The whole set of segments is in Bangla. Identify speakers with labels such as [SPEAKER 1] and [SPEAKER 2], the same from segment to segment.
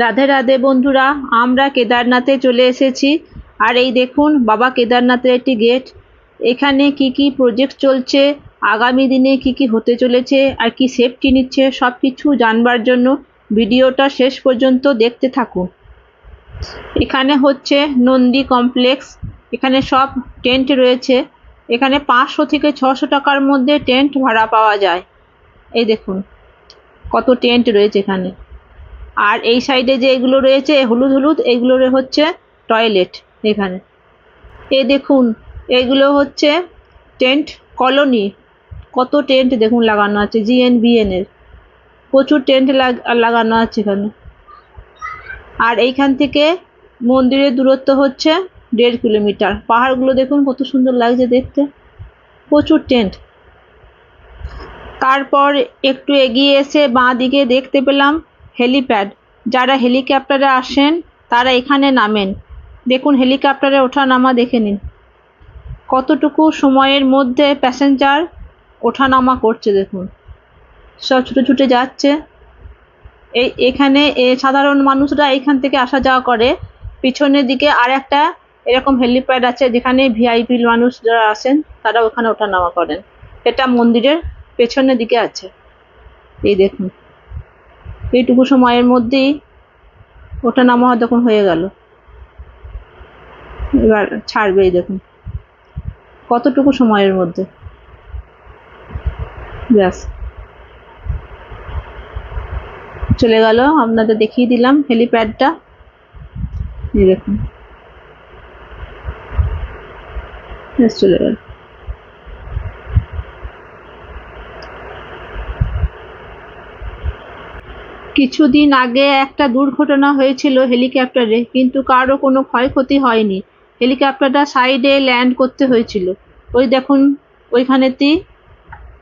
[SPEAKER 1] রাধে রাধে বন্ধুরা, আমরা কেদারনাথে চলে এসেছি। আর এই দেখুন, বাবা কেদারনাথের একটি গেট। এখানে কি কি প্রজেক্ট চলছে, আগামী দিনে কি কি হতে চলেছে, আর কি সেফটি নিচ্ছে সব কিছু জানবার জন্য ভিডিওটা শেষ পর্যন্ত দেখতে থাকুন। এখানে হচ্ছে নন্দী কমপ্লেক্স এখানে সব টেন্ট রয়েছে। এখানে পাঁচশো থেকে ছশো টাকার মধ্যে টেন্ট ভাড়া পাওয়া যায়। এই দেখুন, কত টেন্ট রয়েছে এখানে। আর এই সাইডে যে এগুলো রয়েছে, হলুদ হলুদ, এগুলো হচ্ছে টয়লেট এখানে। এ দেখুন, এগুলো হচ্ছে টেন্ট কলোনি। কত টেন্ট দেখুন লাগানো আছে, জিএনবিএন এর। প্রচুর টেন্ট লাগানো আছে এখানে। আর এইখান থেকে মন্দিরের দূরত্ব হচ্ছে দেড় কিলোমিটার। পাহাড়গুলো দেখুন কত সুন্দর লাগছে দেখতে। প্রচুর টেন্ট। তারপর একটু এগিয়ে এসে বাঁ দিকে দেখতে পেলাম হেলিপ্যাড। যারা হেলিকপ্টারে আসেন, তারা এখানে নামেন। দেখুন, হেলিকপ্টারে ওঠা নামা দেখে নিন। কতটুকু সময়ের মধ্যে প্যাসেঞ্জার ওঠানামা করছে দেখুন। সব ছুটে ছুটে যাচ্ছে। এই, এখানে এ, সাধারণ মানুষরা এখান থেকে আসা যাওয়া করে। পিছনের দিকে আর একটা এরকম হেলিপ্যাড আছে, যেখানে ভিআইপি মানুষ যারা আসেন তারা ওখানে ওঠানামা করেন। এটা মন্দিরের পেছনের দিকে আছে। এই দেখুন। এইটুকু সময়ের মধ্যেই ওটা নামা তখন হয়ে গেল। এবার ছাড়বে এই দেখুন। কতটুকু সময়ের মধ্যে? ব্যাস। চলে গেল, আপনাদের দেখিয়ে দিলাম হেলিপ্যাডটা দেখুন। চলে গেল। কিছুদিন আগে একটা দুর্ঘটনা হয়েছিল হেলিকপ্টারে, কিন্তু কারও কোনো ক্ষয়ক্ষতি হয়নি। হেলিকপ্টারটা সাইডে ল্যান্ড করতে হয়েছিল। ওই দেখুন, ওইখানেতেই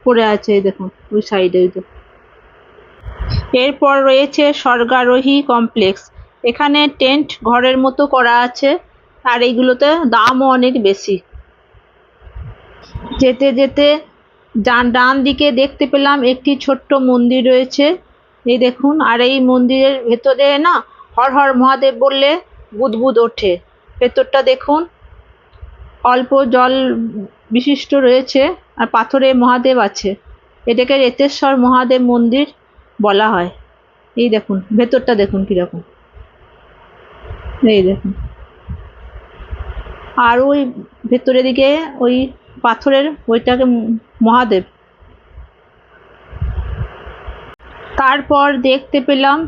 [SPEAKER 1] পড়ে আছে দেখুন, ওই সাইডে, ওই এরপর রয়েছে স্বর্গারোহী কমপ্লেক্স। এখানে টেন্ট ঘরের মতো করা আছে, আর এইগুলোতে দামও অনেক বেশি। যেতে যেতে ডান দিকে দেখতে পেলাম একটি ছোট্ট মন্দির রয়েছে। এই দেখুন, আর এই মন্দিরের ভেতরে না, হর হর মহাদেব বললে বুদবুদ ওঠে। ভেতরটা দেখুন, অল্প জল বিশিষ্ট রয়েছে, আর পাথরে মহাদেব আছে। এটাকে রেতেশ্বর মহাদেব মন্দির বলা হয়। এই দেখুন, ভেতরটা দেখুন কীরকম। এই দেখুন। আর ওই ভেতরের দিকে, ওই পাথরের, ওইটাকে মহাদেব তারপর দেখতে পেলাম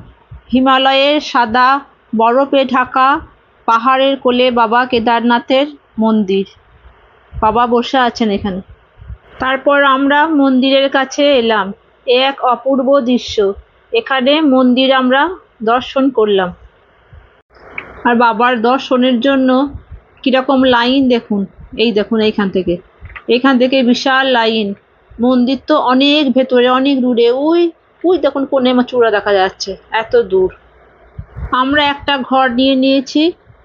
[SPEAKER 1] হিমালয়ের সাদা বরফে ঢাকা পাহাড়ের কোলে বাবা কেদারনাথের মন্দির। বাবা বসে আছেন এখানে। তারপর আমরা মন্দিরের কাছে এলাম। এ এক অপূর্ব দৃশ্য। এখানে মন্দির আমরা দর্শন করলাম। আর বাবার দর্শনের জন্য কীরকম লাইন দেখুন। এই দেখুন এইখান থেকে। এখান থেকে বিশাল লাইন। মন্দির তো অনেক ভেতরে, অনেক দূরে। ওই ওই দেখুন কোণে চূড়া দেখা যাচ্ছে, এত দূর। আমরা একটা ঘর নিয়ে নিয়েছি,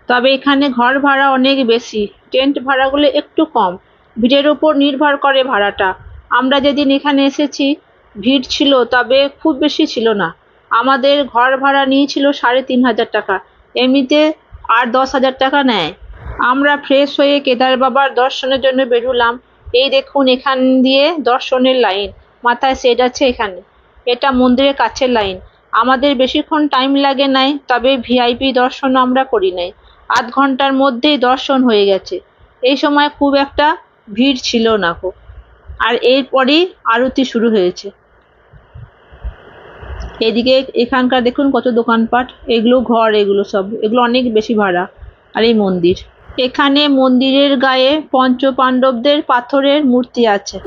[SPEAKER 1] তবে এখানে ঘর ভাড়া অনেক বেশি। টেন্ট ভাড়াগুলো একটু কম। ভিড়ের ওপর নির্ভর করে ভাড়াটা। আমরা যেদিন এখানে এসেছি, ভিড় ছিল, তবে খুব বেশি ছিল না। আমাদের ঘর ভাড়া নিয়েছিল সাড়ে তিন হাজার টাকা। এমনিতে আর দশ হাজার টাকা নেয়। আমরা ফ্রেশ হয়ে কেদার বাবার দর্শনের জন্য বেরোলাম। এই দেখুন, এখান দিয়ে দর্শনের লাইন। মাথায় সেট আছে এখানে। এটা মন্দিরের কাছের লাইন। আমাদের বেশিক্ষণ টাইম লাগে নাই, তবে ভিআইপি দর্শন আমরা করি নাই। আধ ঘণ্টার মধ্যেই দর্শন হয়ে গেছে। এই সময় খুব একটা ভিড় ছিল না খুব আর এরপরই আরতি শুরু হয়েছে। এদিকে এখানকার দেখুন কত দোকানপাট। এগুলো ঘর, এগুলো সব। এগুলো অনেক বেশি ভাড়া। আর এই মন্দির। এখানে মন্দিরের গায়ে পঞ্চ পাণ্ডবদের পাথরের মূর্তি আছে।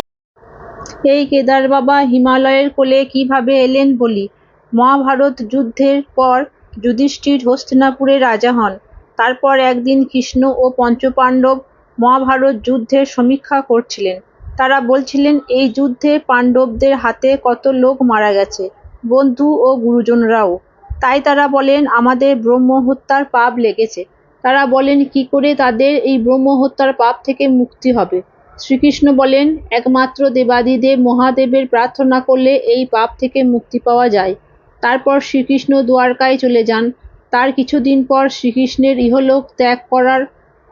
[SPEAKER 1] এই কেদার বাবা হিমালয়ের কোলে কীভাবে এলেন বলি? মহাভারত যুদ্ধের পর যুধিষ্ঠির হস্তিনাপুরে রাজা হন। তারপর একদিন কৃষ্ণ ও পঞ্চপাণ্ডব মহাভারত যুদ্ধের সমীক্ষা করছিলেন। তারা বলছিলেন, এই যুদ্ধে পাণ্ডবদের হাতে কত লোক মারা গেছে, বন্ধু ও গুরুজনরাও। তাই তারা বলেন, আমাদের ব্রহ্মহত্যার পাপ লেগেছে। তারা বলেন, কি করে তাদের এই ব্রহ্মহত্যার পাপ থেকে মুক্তি হবে? শ্রীকৃষ্ণ বলেন, একমাত্র দেবাদিদেব মহাদেবের প্রার্থনা করলে এই পাপ থেকে মুক্তি পাওয়া যায়। তারপর শ্রীকৃষ্ণ দ্বারকায় চলে যান। তার কিছুদিন পর শ্রীকৃষ্ণের ইহলোক ত্যাগ করার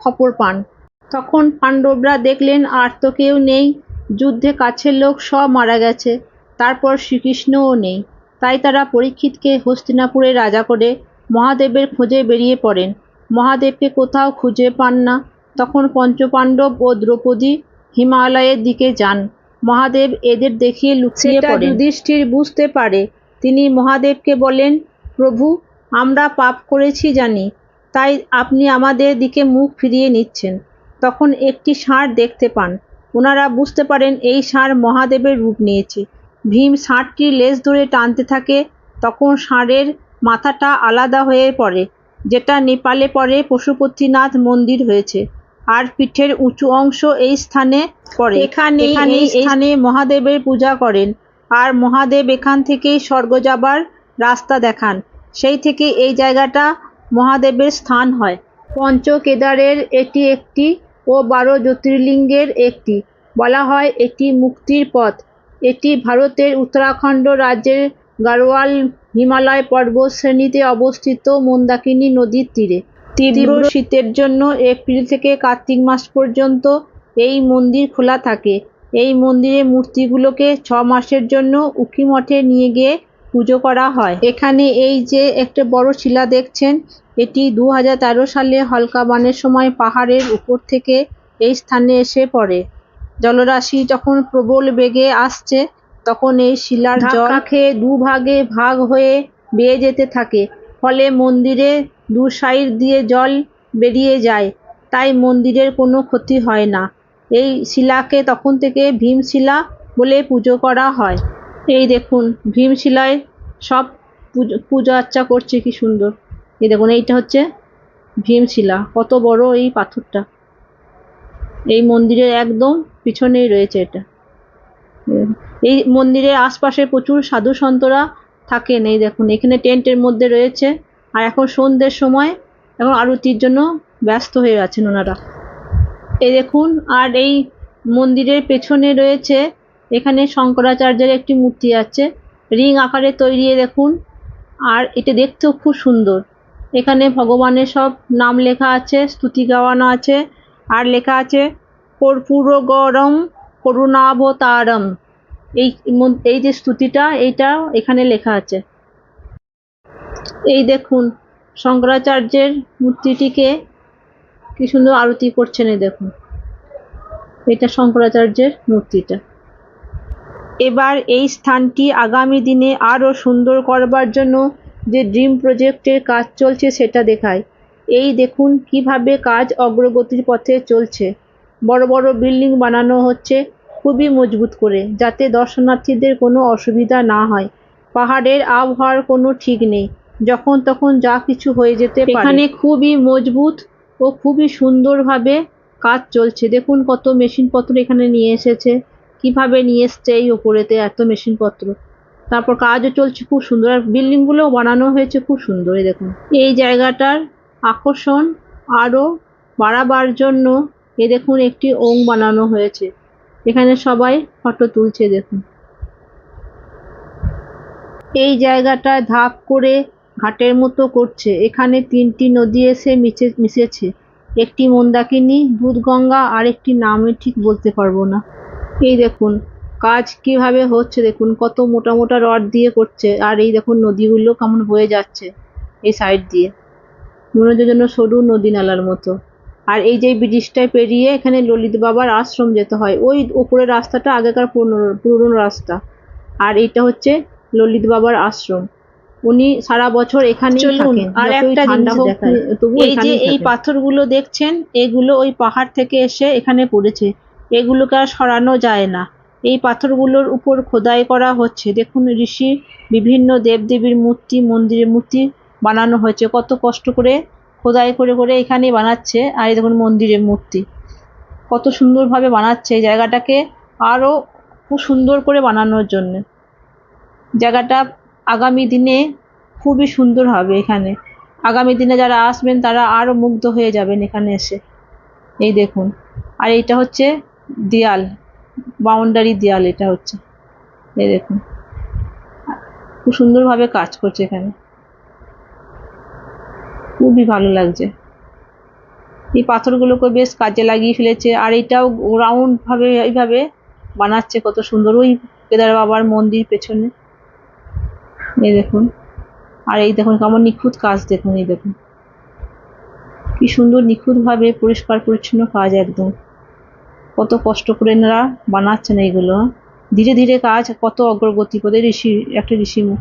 [SPEAKER 1] খবর পান। তখন পাণ্ডবরা দেখলেন, আর তো কেউ নেই। যুদ্ধে কাছের লোক সব মারা গেছে। তারপর শ্রীকৃষ্ণও নেই। তাই তারা পরীক্ষিতকে হস্তিনাপুরে রাজা করে মহাদেবের খোঁজে বেরিয়ে পড়েন। মহাদেবকে কোথাও খুঁজে পান না। তখন পঞ্চপাণ্ডব ও দ্রৌপদী হিমালয়ের দিকে যান। মহাদেব এদের দেখিয়ে লুকিয়ে
[SPEAKER 2] সেটা
[SPEAKER 1] পড়েন। যুধিষ্ঠির বুঝতে পারে। তিনি মহাদেবকে বলেন প্রভু আমরা পাপ করেছি জানি তাই আপনি আমাদের দিকে মুখ ফিরিয়ে নিচ্ছেন। তখন একটি ষাঁড় দেখতে পান। ওনারা বুঝতে পারেন এই ষাঁড় মহাদেবের রূপ নিয়েছে। ভীম ষাঁড়টির লেজ ধরে টানতে থাকে তখন ষাঁড়ের মাথাটা আলাদা হয়ে পড়ে যেটা নেপালে পরে পশুপতিনাথ মন্দির হয়েছে। আর পিঠের উঁচু অংশ এই স্থানে পড়ে।
[SPEAKER 2] এখানে
[SPEAKER 1] এখানে স্থানে মহাদেবের পূজা করেন। আর মহাদেব এখান থেকেই স্বর্গ যাবার রাস্তা দেখান। সেই থেকে এই জায়গাটা মহাদেবের স্থান হয়। পঞ্চ কেদারের এটি একটি ও বারো জ্যোতির্লিঙ্গের একটি। বলা হয় এটি মুক্তির পথ। এটি ভারতের উত্তরাখণ্ড রাজ্যের গাড়োয়াল হিমালয় পর্বত শ্রেণীতে অবস্থিত মন্দাকিনী নদীর তীরে। তীব্র শীতের জন্য এপ্রিল থেকে কার্তিক মাস পর্যন্ত এই মন্দির খোলা থাকে। এই মন্দিরে মূর্তিগুলোকে ছ মাসের জন্য উখিমঠে নিয়ে গিয়ে পুজো করা হয়। এখানে এই যে একটা বড় শিলা দেখছেন এটি দু হাজার তেরো সালে হালকা বানের সময় পাহাড়ের উপর থেকে এই স্থানে এসে পড়ে। জলরাশি যখন প্রবল বেগে আসছে তখন এই শিলার জল খেয়ে দুভাগে ভাগ হয়ে বেয়ে যেতে থাকে। ফলে মন্দিরে দু সাইড দিয়ে জল বেরিয়ে যায়, তাই মন্দিরের কোনো ক্ষতি হয় না। এই শিলাকে তখন থেকে ভীমশিলা বলে পুজো করা হয়। এই দেখুন, ভীমশিলায় সব পুজো, পূজা আর্চা করছে, কি সুন্দর। এই দেখুন, এইটা হচ্ছে ভীমশিলা, কত বড় এই পাথরটা। এই মন্দিরের একদম পিছনেই রয়েছে এটা। এই মন্দিরের আশপাশে প্রচুর সাধু সন্তরা থাকেন, এই দেখুন, এখানে টেন্টের মধ্যে রয়েছে। আর এখন সন্ধ্যের সময় এখন আরতির জন্য ব্যস্ত হয়ে আছেন ওনারা। এই দেখুন, আর এই মন্দিরের পেছনে রয়েছে, এখানে শঙ্করাচার্যের একটি মূর্তি আছে, রিং আকারে তৈরি দেখুন, আর এটা দেখতেও খুব সুন্দর। এখানে ভগবানের সব নাম লেখা আছে, স্তুতি গাওয়ানো আছে, আর লেখা আছে কর্পূরগরম করুণাবতারম। এই এই যে স্তুতিটা, এইটা এখানে লেখা আছে। এই দেখুন, শঙ্করাচার্যের মূর্তিটিকে কি সুন্দর আরতি করছেন এই দেখুন। এটা শঙ্করাচার্যের মূর্তিটা। এবার এই স্থানটি আগামী দিনে আরও সুন্দর করবার জন্য যে ড্রিম প্রজেক্টের কাজ চলছে সেটা দেখায়। এই দেখুন কীভাবে কাজ অগ্রগতির পথে চলছে। বড় বড় বিল্ডিং বানানো হচ্ছে খুবই মজবুত করে, যাতে দর্শনার্থীদের কোনো অসুবিধা না হয়। পাহাড়ের আবহাওয়ার কোনো ঠিক নেই। যখন তখন যা কিছু হয়ে যেতে এখানে খুবই মজবুত ও খুবই সুন্দরভাবে কাজ চলছে। দেখুন কত মেশিনপত্র এখানে নিয়ে এসেছে। কীভাবে নিয়ে এসছে এই ওপরেতে এত মেশিনপত্র। তারপর কাজও চলছে খুব সুন্দর। আর বিল্ডিংগুলোও বানানো হয়েছে খুব সুন্দর এই দেখুন। এই জায়গাটার আকর্ষণ আরও বাড়াবার জন্য এ দেখুন একটি ওং বানানো হয়েছে। এখানে সবাই ফটো তুলছে, দেখুন। এই জায়গাটায় ধাপ করে ঘাটের মতো করছে। এখানে তিনটি নদী এসে মিশে মিশেছে। একটি মন্দাকিনী, দুধগঙ্গা, আর একটি নামে ঠিক বলতে পারব না। এই দেখুন, কাজ কীভাবে হচ্ছে দেখুন, কত মোটা মোটা রড দিয়ে করছে, আর এই দেখুন নদীগুলো কেমন বয়ে যাচ্ছে এই সাইড দিয়ে। মনে হচ্ছে যেন সরু নদী নালার মতো। আর এই যে ব্রিজটায় পেরিয়ে এখানে ললিত বাবার আশ্রম যেতে হয়, ওই উপরের রাস্তাটা আগেকার পুরনো পুরনো রাস্তা। আর এটা হচ্ছে ললিত বাবার আশ্রম। উনি সারা বছর এখানে
[SPEAKER 2] আর একটা
[SPEAKER 1] এই যে এই পাথরগুলো দেখছেন এগুলো ওই পাহাড় থেকে এসে এখানে পড়েছে। এগুলোকে আর সরানো যায় না। এই পাথরগুলোর উপর খোদাই করা হচ্ছে। দেখুন ঋষি বিভিন্ন দেবদেবীর মূর্তি মন্দিরের মূর্তি বানানো হয়েছে। কত কষ্ট করে খোদাই করে করে এখানেই বানাচ্ছে। আর এই দেখুন মন্দিরের মূর্তি। কত সুন্দরভাবে বানাচ্ছে এই জায়গাটাকে। আরও খুব সুন্দর করে বানানোর জন্য। জায়গাটা আগামী দিনে খুবই সুন্দর হবে এখানে। আগামী দিনে যারা আসবেন, তারা আরও মুগ্ধ হয়ে যাবেন এখানে এসে। এই দেখুন। আর এইটা হচ্ছে দেয়াল। বাউন্ডারি দেয়াল এটা হচ্ছে। এই দেখুন। খুব সুন্দরভাবে কাজ করছে এখানে। খুবই ভালো লাগছে। এই পাথরগুলোকে বেশ কাজে লাগিয়ে ফেলেছে। আর এটাও রাউন্ড ভাবে এইভাবে বানাচ্ছে কত সুন্দর। ওই কেদার বাবার মন্দির পেছনে। এই দেখুন। আর এই দেখুন কেমন নিখুঁত কাজ দেখুন এই দেখুন। কি সুন্দর নিখুঁতভাবে পরিষ্কার পরিচ্ছন্ন কাজ একদম। কত কষ্ট করে এনারা বানাচ্ছেন এইগুলো। ধীরে ধীরে কাজ কত অগ্রগতি করে ঋষি একটা ঋষি মুখ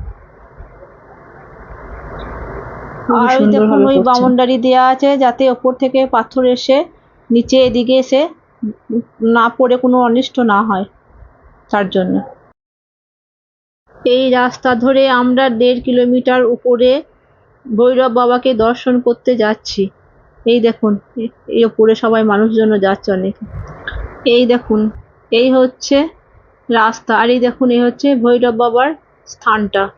[SPEAKER 2] আর ওই দেখুন ওই
[SPEAKER 1] করছেন।
[SPEAKER 2] দেওয়া আছে যাতে ওপর থেকে পাথর এসে নিচে এদিকে এসে না পড়ে কোনো অনিষ্ট না হয়
[SPEAKER 1] তার জন্য।
[SPEAKER 2] এই রাস্তা ধরে আমরা দেড় কিলোমিটার উপরে ভৈরব বাবাকে দর্শন করতে যাচ্ছি।
[SPEAKER 1] এই দেখুন, এই উপরে সবাই মানুষজন যাচ্ছে অনেক। এই দেখুন, এই হচ্ছে রাস্তা। আর এই দেখুন, এই হচ্ছে ভৈরব বাবার স্থানটা।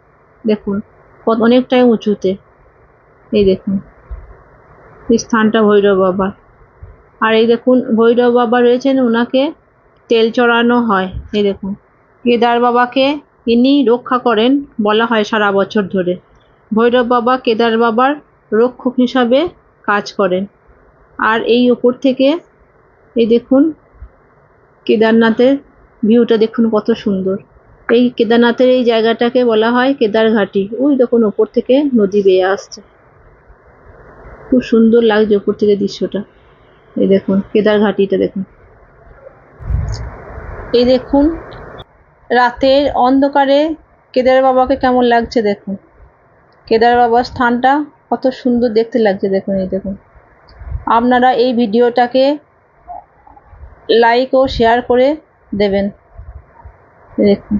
[SPEAKER 1] দেখুন অনেকটাই উঁচুতে। এই দেখুন, এই স্থানটা ভৈরব বাবার। আর এই দেখুন, ভৈরব বাবা রয়েছেন ওনাকে তেল চড়ানো হয়। এই দেখুন, কেদার বাবাকে ইনি রক্ষা করেন বলা হয় সারা বছর ধরে। ভৈরব বাবা কেদার বাবার রক্ষক হিসাবে কাজ করেন। আর এই ওপর থেকে এই দেখুন, কেদারনাথের ভিউটা দেখুন কত সুন্দর। এই কেদারনাথের এই জায়গাটাকে বলা হয় কেদারঘাটি ওই দেখুন ওপর থেকে নদী বেয়ে আসছে। খুব সুন্দর লাগছে ওপর থেকে দৃশ্যটা। এই দেখুন কেদারঘাটিটা দেখুন। এই দেখুন রাতের অন্ধকারে কেদার বাবাকে কেমন লাগছে দেখুন। কেদার বাবার স্থানটা কত সুন্দর দেখতে লাগছে দেখুন, এই দেখুন। আপনারা এই ভিডিওটাকে লাইক ও শেয়ার করে দেবেন। দেখুন।